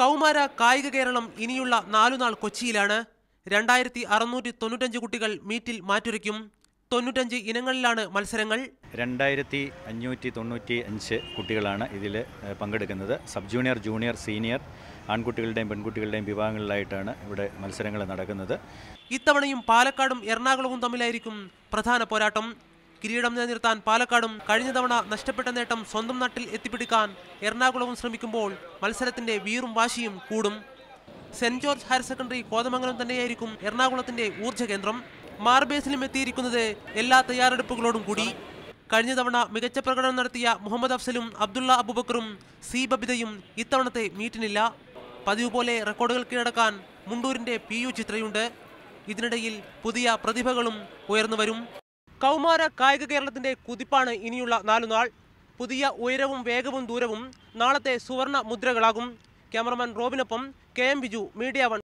കൗമാര കായിക കേരളം ഇനിയുള്ള നാലുനാൾ കൊച്ചിയിലാണ്. രണ്ടായിരത്തി അറുന്നൂറ്റി തൊണ്ണൂറ്റഞ്ച് കുട്ടികൾ മീറ്റിൽ മാറ്റുരയ്ക്കും. തൊണ്ണൂറ്റഞ്ച് ഇനങ്ങളിലാണ് മത്സരങ്ങൾ. രണ്ടായിരത്തി അഞ്ഞൂറ്റി തൊണ്ണൂറ്റി അഞ്ച് കുട്ടികളാണ് ഇതിൽ പങ്കെടുക്കുന്നത്. സബ് ജൂനിയർ ജൂനിയർ സീനിയർ ആൺകുട്ടികളുടെയും പെൺകുട്ടികളുടെയും വിഭാഗങ്ങളിലായിട്ടാണ് ഇവിടെ മത്സരങ്ങൾ നടക്കുന്നത്. ഇത്തവണയും പാലക്കാടും എറണാകുളവും തമ്മിലായിരിക്കും പ്രധാന പോരാട്ടം. കിരീടം നിലനിർത്താൻ പാലക്കാടും കഴിഞ്ഞ തവണ നഷ്ടപ്പെട്ട നേട്ടം സ്വന്തം നാട്ടിൽ എത്തിപ്പിടിക്കാൻ എറണാകുളവും ശ്രമിക്കുമ്പോൾ മത്സരത്തിന്റെ വീറും വാശിയും കൂടും. Saint George higher secondary Kothamangalam തന്നെയായിരിക്കും എറണാകുളത്തിന്റെ ഊർജ കേന്ദ്രം മാർബേസിലും എത്തിയിരിക്കുന്നത് എല്ലാ തയ്യാറെടുപ്പുകളോടും കൂടി. കഴിഞ്ഞ തവണ മികച്ച പ്രകടനം നടത്തിയ മുഹമ്മദ് അഫ്സലും അബ്ദുള്ള അബുബക്കറും സി ബബിതയും ഇത്തവണത്തെ മീറ്റിനില്ല. പതിവ് പോലെ റെക്കോർഡുകൾ കീഴടക്കാൻ മുണ്ടൂരിന്റെ പി യു ചിത്രയുണ്ട്. ഇതിനിടയിൽ പുതിയ പ്രതിഭകളും ഉയർന്നു വരും. കൗമാര കായിക കേരളത്തിന്റെ കുതിപ്പാണ് ഇനിയുള്ള നാലു നാൾ. പുതിയ ഉയരവും വേഗവും ദൂരവും നാളത്തെ സുവർണ മുദ്രകളാകും. Cameraman റോബിനൊപ്പം K M Biju media one.